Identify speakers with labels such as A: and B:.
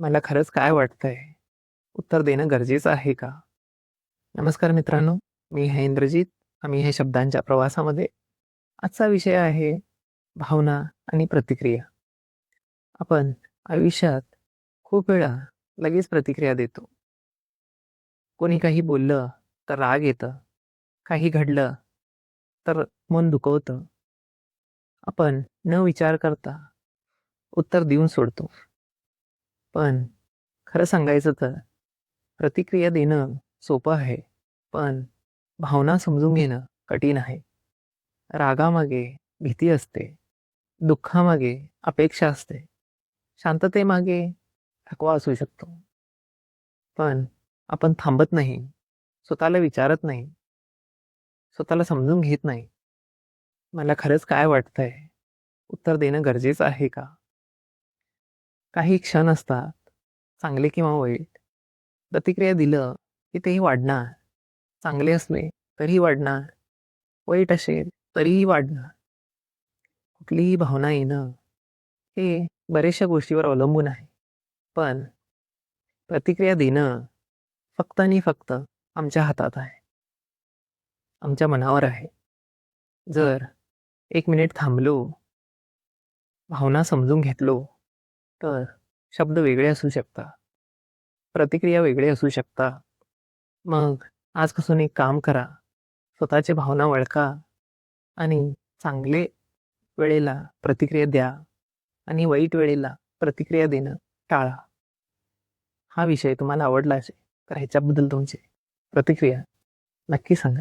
A: मला खरंच काय वाटतंय? उत्तर देणं गरजेचं आहे का? नमस्कार मित्रांनो मी हे इंद्रजीत. आम्ही हे शब्दांच्या प्रवासामध्ये आजचा विषय आहे भावना आणि प्रतिक्रिया. आपण आयुष्यात खूप वेळा लगेच प्रतिक्रिया देतो. कोणी काही बोललं तर राग येतं. काही घडलं तर मन दुखवतं. आपण न विचार करता उत्तर देऊन सोडतो. पण खरं सांगायचं तर प्रतिक्रिया देणं सोपं आहे पण भावना समजून घेणं कठीण आहे. रागामागे भीती असते दुःखामागे अपेक्षा असते शांततेमागे थकवा असू शकतो. पण आपण थांबत नाही स्वतःला विचारत नाही स्वतःला समजून घेत नाही. मला खरंच काय वाटतंय? उत्तर देणं गरजेचं आहे का? काही क्षण असतात चांगले किंवा वाईट प्रतिक्रिया दिलं की तेही वाढणार. चांगले असले तरीही वाढणार वाईट असेल तरीही वाढणार. कुठलीही भावना येणं हे बऱ्याचशा गोष्टीवर अवलंबून आहे. पण प्रतिक्रिया देणं फक्त आणि फक्त आमच्या हातात आहे. आमच्या मनावर आहे. जर एक मिनिट थांबलो भावना समजून घेतलो तर शब्द वेगळे असू शकता. प्रतिक्रिया वेगळे असू शकता. मग आजपासून एक काम करा. स्वतःचे भावना वळका आणि चांगले वेळेला प्रतिक्रिया द्या आणि वाईट वेळेला प्रतिक्रिया देणं टाळा. हा विषय तुम्हाला आवडला असेल तर ह्याच्याबद्दल तुमची प्रतिक्रिया नक्की सांगा.